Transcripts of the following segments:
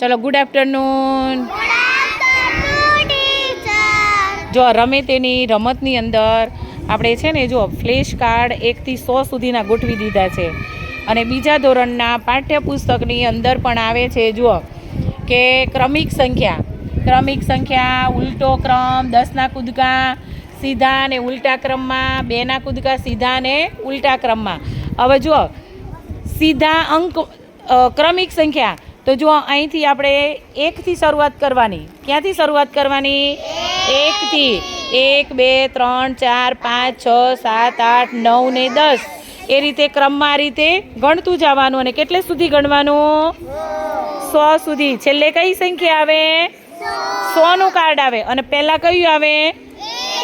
ચલો good afternoon જો રમે તેની રમતની અંદર આપણે છે ને, જો ફ્લેશ કાર્ડ એકથી સો સુધીના ગોઠવી દીધા છે. અને બીજા ધોરણના પાઠ્યપુસ્તકની અંદર પણ આવે છે, જુઓ, કે ક્રમિક સંખ્યા. ક્રમિક સંખ્યા, ઉલટો ક્રમ, દસના કૂદકા સીધા ને ઉલટા ક્રમમાં, બેના કૂદકા સીધા ને ઉલટા ક્રમમાં. હવે જુઓ, સીધા અંક ક્રમિક સંખ્યા. તો જો અહીંથી આપણે એકથી શરૂઆત કરવાની. ક્યાંથી શરૂઆત કરવાની? એકથી. એક, બે, ત્રણ, ચાર, પાંચ, છ, સાત, આઠ, નવ ને દસ. એ રીતે ક્રમમાં આ રીતે ગણતું જવાનું અને કેટલે સુધી ગણવાનું? સો સુધી. છેલ્લે કઈ સંખ્યા આવે? સોનું કાર્ડ આવે. અને પહેલાં કયું આવે?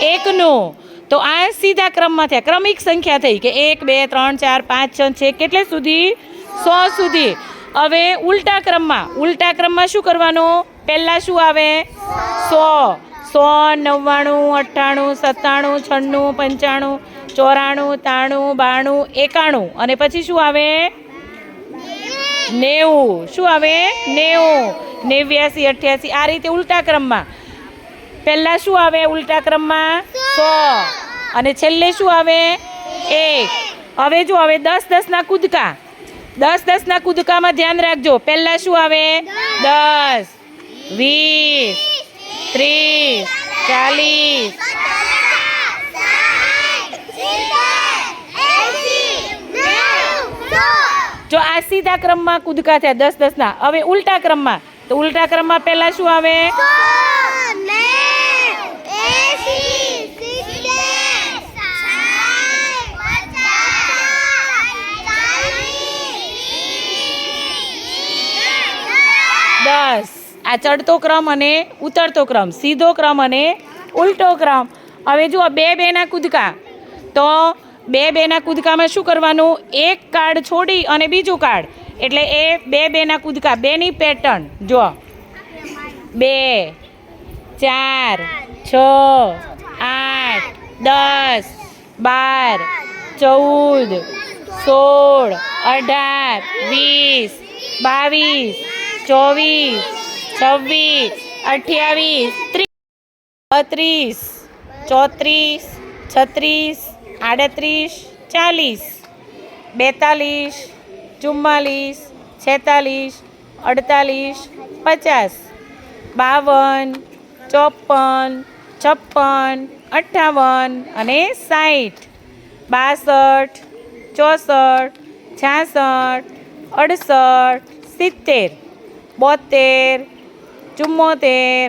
એકનું. તો આ સીધા ક્રમમાં થયા. ક્રમિક સંખ્યા થઈ કે એક, બે, ત્રણ, ચાર, પાંચ, છ છે. કેટલે સુધી? સો સુધી. હવે ઉલટા ક્રમમાં ઉલટા ક્રમમાં શું કરવાનું? પહેલાં શું આવે? સો. સો, નવ્વાણું, અઠ્ઠાણું, સત્તાણું, છન્નું, પંચાણું, ચોરાણું, ત્રાણું, બાણું, એકાણું. અને પછી શું આવે? નેવું. શું આવે? નેવું. નેવ્યાસી, અઠ્યાસી. આ રીતે ઉલટા ક્રમમાં. પહેલાં શું આવે ઉલટા ક્રમમાં? સો. અને છેલ્લે શું આવે? એક. હવે જો હવે દસ દસના કૂદકા. દસ દસના કૂદકામાં ધ્યાન રાખજો. પહેલાં શું આવે? દસ, વીસ, ત્રીસ, ચાલીસ, જો આ સીધા ક્રમમાં કૂદકા થયા દસ દસના. હવે ઉલટા ક્રમમાં. તો ઉલટા ક્રમમાં પહેલાં શું આવે? દસ આ ચડતો ક્રમ અને ઉતરતો ક્રમ, સીધો ક્રમ અને ઉલટો ક્રમ. હવે જુઓ, બે બેના કૂદકા. તો બે બેના કૂદકામાં શું કરવાનું? એક કાર્ડ છોડી અને બીજું કાર્ડ એટલે એ બે બેના કૂદકા, બેની પેટર્ન જુઓ. બે, ચાર, છ, આઠ, દસ, બાર, ચૌદ, સોળ, અઢાર, વીસ, બાવીસ ચોવીસ, છવ્વીસ, અઠ્યાવીસ ત્રીસ બત્રીસ, ચોત્રીસ, છત્રીસ, આડત્રીસ, ચાલીસ, બેતાલીસ, ચુમ્માલીસ, છેતાલીસ, અડતાલીસ, પચાસ, બાવન, ચોપન, છપ્પન, અઠ્ઠાવન અને સાઠ બાસઠ, ચોસઠ, છાસઠ, અડસઠ, સિત્તેર. બોતેર ચુમ્મોતેર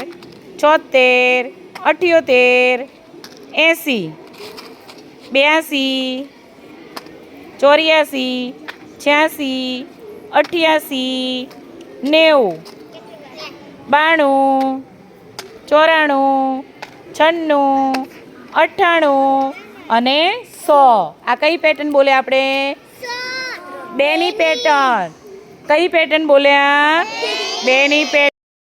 છોતેર અઠ્યોતેર એંસી બ્યાસી ચોર્યાસી છ્યાસી અઠ્યાસી નેવું બાણું ચોરાણું છન્નું અઠ્ઠાણું અને સો. આ કઈ પેટર્ન બોલે આપણે? બેની પેટર્ન કઈ પેટર્ન બોલ્યા? બેની પેટર્ન